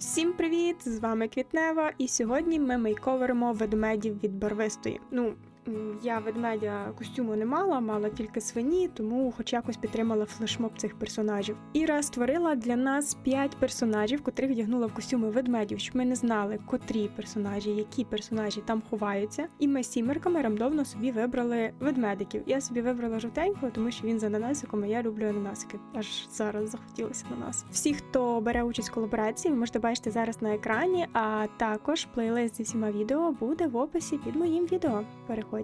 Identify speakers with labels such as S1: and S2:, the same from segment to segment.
S1: Всім привіт! З вами Квітнева, і сьогодні ми мейковеримо ведмедів від барвистої. Ну, я ведмедя костюму не мала, мала тільки свині, тому хоч якось підтримала флешмоб цих персонажів. Іра створила для нас 5 персонажів, котрих вдягнула в костюми ведмедів, щоб ми не знали, котрі персонажі, які персонажі там ховаються. І ми сімерками рандомно собі вибрали ведмедиків. Я собі вибрала жовтенького, тому що він з ананасиком, а я люблю ананасики. Аж зараз захотілося на нас. Всі, хто бере участь в колаборації, можете бачити зараз на екрані. А також плейлист зі всіма відео буде в описі під моїм відео. Переходьте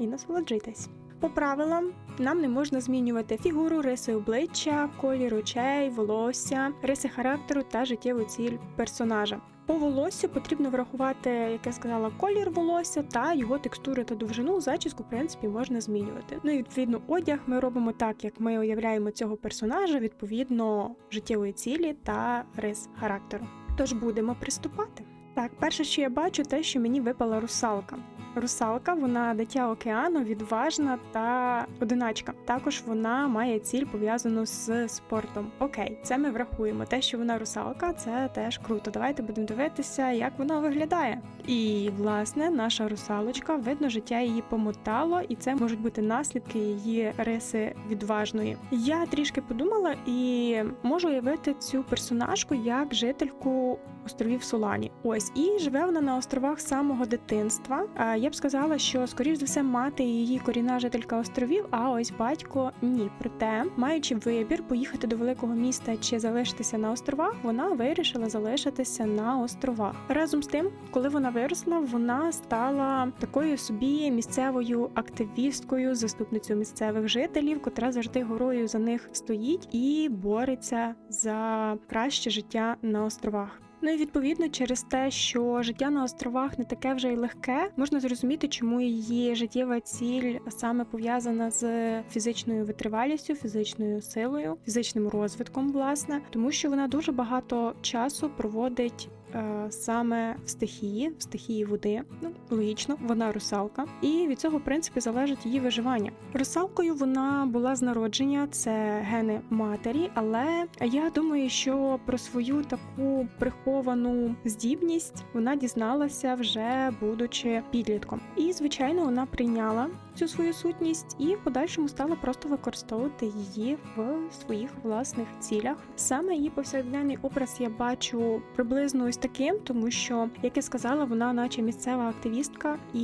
S1: і насолоджуйтесь. По правилам нам не можна змінювати фігуру, риси обличчя, колір очей, волосся, риси характеру та життєву ціль персонажа. По волосю потрібно врахувати, як я сказала, колір волосся та його текстуру та довжину. Зачіску, в принципі, можна змінювати. Ну і відповідно, одяг ми робимо так, як ми уявляємо цього персонажа відповідно життєвої цілі та рис характеру. Тож будемо приступати. Так, перше, що я бачу, те, що мені випала русалка. Русалка, вона дитя океану, відважна та одиначка. Також вона має ціль пов'язану з спортом. Окей, це ми врахуємо. Те, що вона русалка, це теж круто. Давайте будемо дивитися, як вона виглядає. І власне наша русалочка, видно, життя її помотало, і це можуть бути наслідки її риси відважної. Я трішки подумала і можу уявити цю персонажку як жительку островів Солані. Ось і живе вона на островах самого дитинства. Я б сказала, що скоріш за все мати її корінна жителька островів, а ось батько ні. Проте, маючи вибір поїхати до великого міста чи залишитися на островах, вона вирішила залишитися на островах. Разом з тим, коли вона виросла, вона стала такою собі місцевою активісткою, заступницею місцевих жителів, котра завжди горою за них стоїть і бореться за краще життя на островах. Ну і відповідно через те, що життя на островах не таке вже й легке, можна зрозуміти, чому її життєва ціль саме пов'язана з фізичною витривалістю, фізичною силою, фізичним розвитком, власне, тому що вона дуже багато часу проводить. Е, Саме в стихії, в стихії води, ну логічно, вона русалка, і від цього в принципі залежить її виживання. Русалкою вона була з народження, це гени матері, але я думаю, що про свою таку приховану здібність вона дізналася вже будучи підлітком. І звичайно, вона прийняла цю свою сутність і в подальшому стала просто використовувати її в своїх власних цілях. Саме її повсякденний образ я бачу приблизно ось таким, тому що, як я сказала, вона, наче місцева активістка, і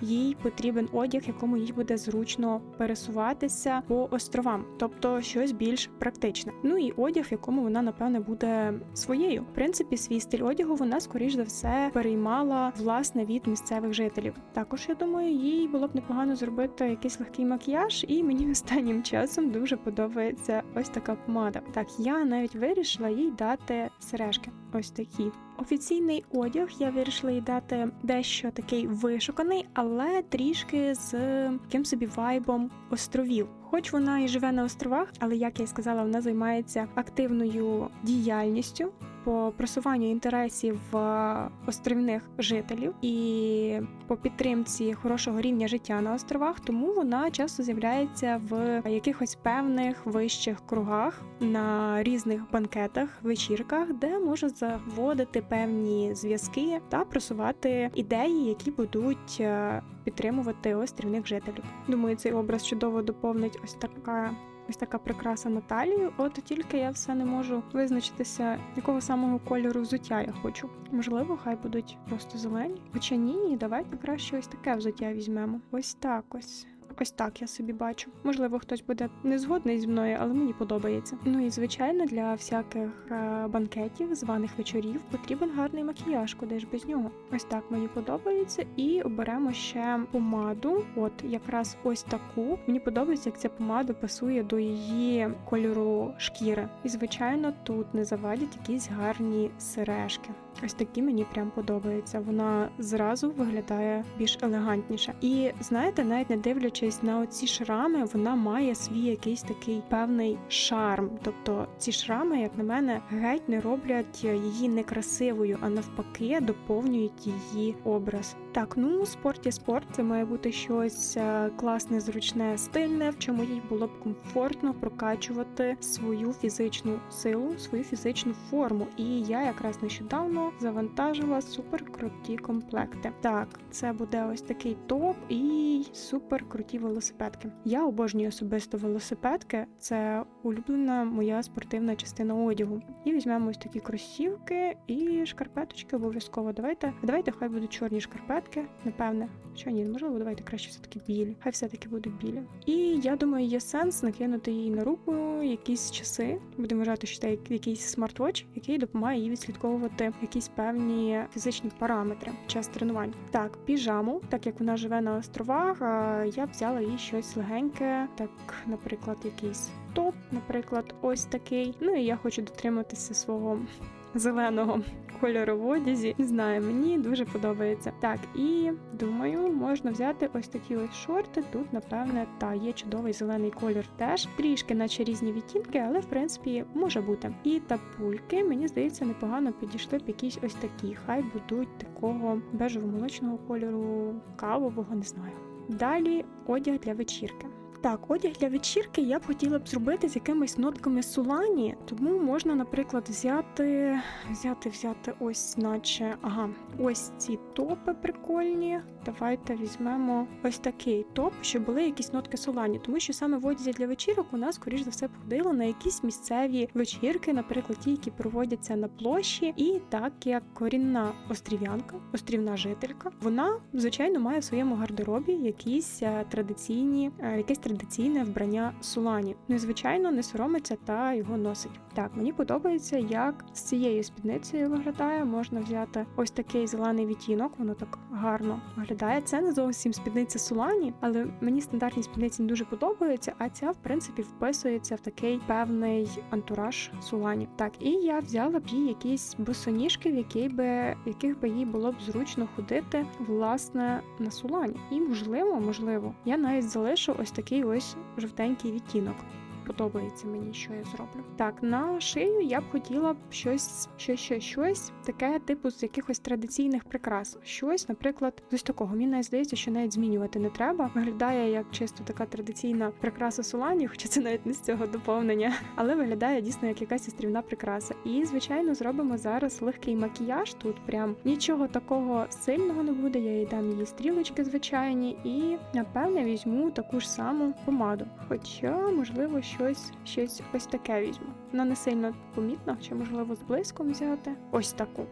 S1: їй потрібен одяг, якому їй буде зручно пересуватися по островам, тобто щось більш практичне. Ну і одяг, в якому вона напевне буде своєю. В принципі, свій стиль одягу вона скоріш за все переймала власне від місцевих жителів. Також я думаю, їй було б непогано зробити якийсь легкий макіяж, і мені останнім часом дуже подобається ось така помада. Так, я навіть вирішила їй дати сережки. Ось такі. Офіційний одяг я вирішила їй дати дещо такий вишуканий, але трішки з таким собі вайбом островів. Хоч вона і живе на островах, але як я й сказала, вона займається активною діяльністю по просуванню інтересів е, островних жителів і по підтримці хорошого рівня життя на островах, тому вона часто з'являється в якихось певних вищих кругах на різних банкетах, вечірках, де може заводити певні зв'язки та просувати ідеї, які будуть е, підтримувати острівних жителів. Думаю, цей образ чудово доповнить ось така. Ось така прикраса на талію, от тільки я все не можу визначитися, якого самого кольору взуття я хочу. Можливо, хай будуть просто зелені. Хоча ні, давайте краще ось таке взуття візьмемо. Ось так ось. Ось так я собі бачу. Можливо, хтось буде не згодний зі мною, але мені подобається. Ну і звичайно, для всяких е, банкетів, званих вечорів, потрібен гарний макіяж, куди ж без нього. Ось так мені подобається. І оберемо ще помаду. От якраз ось таку. Мені подобається, як ця помада пасує до її кольору шкіри. І звичайно, тут не завадять якісь гарні сережки. Ось такі мені прям подобаються. Вона зразу виглядає більш елегантніше. І знаєте, навіть не дивлячись на оці шрами, вона має свій якийсь такий певний шарм. Тобто ці шрами, як на мене, геть не роблять її некрасивою, а навпаки, доповнюють її образ. Так, ну спорт є спорт, це має бути щось е, класне, зручне, стильне, в чому їй було б комфортно прокачувати свою фізичну силу, свою фізичну форму. І я якраз нещодавно завантажила супер круті комплекти. Так, це буде ось такий топ і супер круті велосипедки. Я обожнюю особисто велосипедки, це улюблена моя спортивна частина одягу. І візьмемо ось такі кросівки і шкарпеточки обов'язково. Давайте, давайте, хай будуть чорні шкарпетки, напевне. Що ні, можливо, давайте краще все-таки білі. Хай все-таки будуть білі. І я думаю, є сенс накинути їй на руку якісь часи. Будемо вважати, що це якийсь смарт-вотч, який допомагає їй відслідковувати якісь певні фізичні параметри під час тренувань. Так, піжаму, так як вона живе на островах, я взяла їй щось легеньке, так, наприклад, якийсь топ, наприклад, ось такий. Ну і я хочу дотриматися свого зеленого кольору в одязі. Не знаю, мені дуже подобається. Так, і думаю, можна взяти ось такі ось шорти. Тут, напевне, та є чудовий зелений колір теж. Трішки, наче різні відтінки, але в принципі може бути. І тапульки, мені здається, непогано підійшли б якісь ось такі. Хай будуть такого бежево-молочного кольору, кавового, не знаю. Далі одяг для вечірки. Так, одяг для вечірки я б хотіла б зробити з якимись нотками сулані, тому можна, наприклад, взяти, взяти, взяти ось, наче, ага, ось ці топи прикольні. Давайте візьмемо ось такий топ, щоб були якісь нотки солані, тому що саме в одязі для вечірок у нас, скоріш за все, походило на якісь місцеві вечірки, наприклад, ті, які проводяться на площі, і так як корінна острів'янка, острівна жителька, вона звичайно має в своєму гардеробі якісь е, традиційні, е, якісь традиційне вбрання сулані. Незвичайно не соромиться та його носить. Так, мені подобається, як з цією спідницею виглядає. Можна взяти ось такий зелений відтінок, воно так гарно виглядає. Це не зовсім спідниця сулані, але мені стандартні спідниці не дуже подобаються. А ця, в принципі, вписується в такий певний антураж сулані. Так, і я взяла б їй якісь босоніжки, в яких би яких би їй було б зручно ходити власне на сулані. І можливо, можливо, я навіть залишу ось такий такий ось жовтенький відтінок. Подобається мені, що я зроблю. Так, на шию я б хотіла б щось, щось, щось, щось таке, типу з якихось традиційних прикрас. Щось, наприклад, ось такого. Мені навіть здається, що навіть змінювати не треба. Виглядає як чисто така традиційна прикраса Солані, хоча це навіть не з цього доповнення, але виглядає дійсно як якась острівна прикраса. І, звичайно, зробимо зараз легкий макіяж. Тут прям нічого такого сильного не буде. Я їй дам її стрілочки звичайні, і напевне візьму таку ж саму помаду. Хоча, можливо, щось щось ось таке візьму. Вона не сильно помітна, чи можливо з блиском взяти. Ось таку.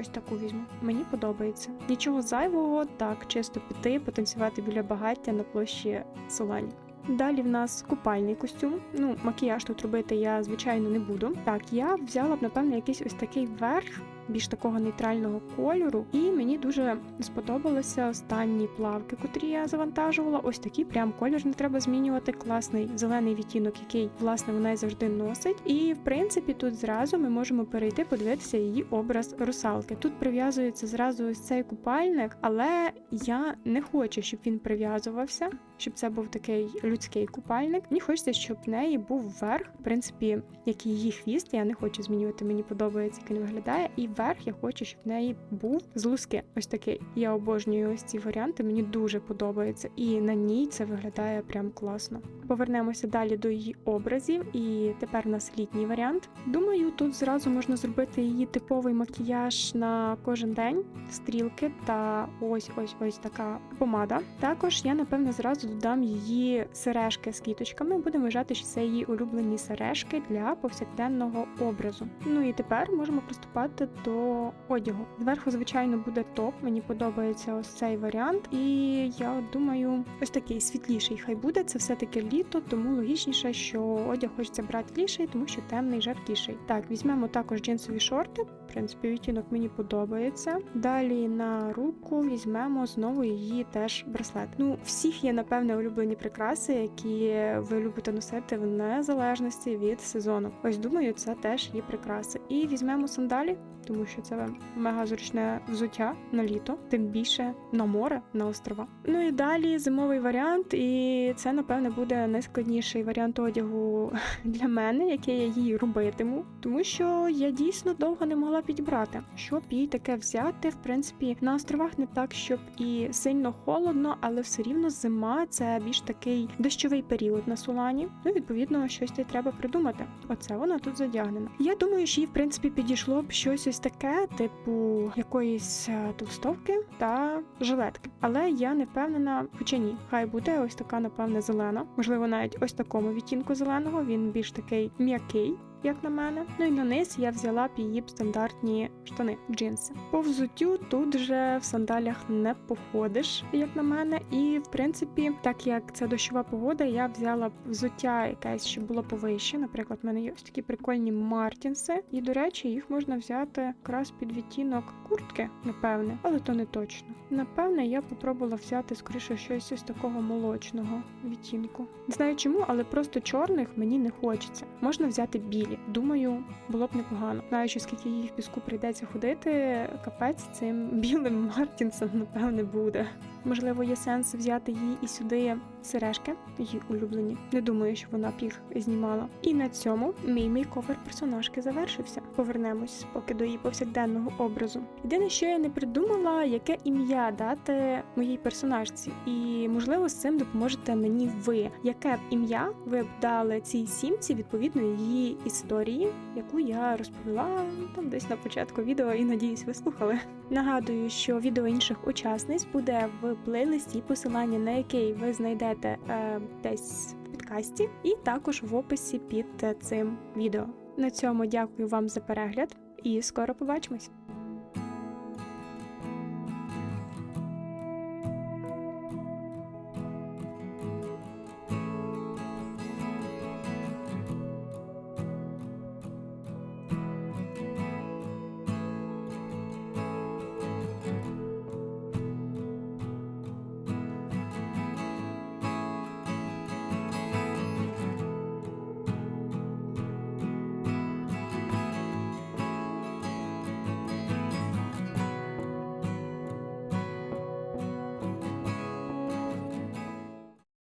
S1: Ось таку візьму. Мені подобається. Нічого зайвого, так, чисто піти, потанцювати біля багаття на площі Солані. Далі в нас купальний костюм. Ну, макіяж тут робити я, звичайно, не буду. Так, я взяла б, напевно, якийсь ось такий верх більш такого нейтрального кольору. І мені дуже сподобалися останні плавки, котрі я завантажувала. Ось такий прям колір не треба змінювати. Класний зелений відтінок, який власне вона завжди носить. І в принципі тут зразу ми можемо перейти, подивитися її образ русалки. Тут прив'язується зразу ось цей купальник, але я не хочу, щоб він прив'язувався, щоб це був такий людський купальник. Мені хочеться, щоб в неї був верх, в принципі, як і її хвіст. Я не хочу змінювати. Мені подобається, як він виглядає. І верх я хочу, щоб в неї був з луски. Ось такий. Я обожнюю ось ці варіанти, мені дуже подобається. І на ній це виглядає прям класно. Повернемося далі до її образів, і тепер у нас літній варіант. Думаю, тут зразу можна зробити її типовий макіяж на кожен день, стрілки та ось ось ось така помада. Також я, напевно, зразу додам її сережки з кіточками. Будемо вважати, що це її улюблені сережки для повсякденного образу. Ну і тепер можемо приступати до одягу. Зверху, звичайно, буде топ. Мені подобається ось цей варіант. І я думаю, ось такий світліший хай буде. Це все-таки літо, тому логічніше, що одяг хочеться брати ліший, тому що темний, жаркіший. Так, візьмемо також джинсові шорти. В принципі, відтінок мені подобається. Далі на руку візьмемо знову її теж браслет. Ну, всіх є, напевне, улюблені прикраси, які ви любите носити в незалежності від сезону. Ось думаю, це теж є прикраси. І візьмемо сандалі, тому що це мега зручне взуття на літо, тим більше на море, на острова. Ну і далі зимовий варіант, і це напевне буде найскладніший варіант одягу для мене, який я її робитиму, тому що я дійсно довго не могла підібрати, щоб їй таке взяти. В принципі, на островах не так, щоб і сильно холодно, але все рівно зима це більш такий дощовий період на Солані. Ну, відповідно, щось треба придумати. Оце вона тут задягнена. Я думаю, що їй в принципі підійшло б щось ось таке, типу якоїсь толстовки товстовки та жилетки. Але я не впевнена, хоча ні, хай буде ось така, напевне, зелена. Можливо, навіть ось такому відтінку зеленого. Він більш такий м'який. Як на мене, ну і на низ я взяла б її б стандартні штани, джинси. По взуттю тут же в сандалях не походиш, як на мене. І в принципі, так як це дощова погода, я взяла б взуття якесь, що було повище. Наприклад, в мене є ось такі прикольні мартінси, і до речі, їх можна взяти якраз під відтінок куртки, напевне, але то не точно. Напевне, я попробувала взяти скоріше щось ось такого молочного відтінку. Не знаю чому, але просто чорних мені не хочеться. Можна взяти білі. Думаю, було б непогано. Знаючи, скільки їй в піску прийдеться ходити, капець цим білим мартінсом, напевне, буде. Можливо, є сенс взяти їй і сюди сережки, її улюблені. Не думаю, що вона б їх знімала. І на цьому мій мейковер персонажки завершився. Повернемось поки до її повсякденного образу. Єдине, що я не придумала, яке ім'я дати моїй персонажці, і можливо з цим допоможете мені ви. Яке б ім'я ви б дали цій сімці відповідно її історії, яку я розповіла там десь на початку відео, і надіюсь, ви слухали. Нагадую, що відео інших учасниць буде в плейлисті, посилання на який ви знайдете е, десь в підкасті, і також в описі під е, цим відео. На цьому дякую вам за перегляд і скоро побачимось!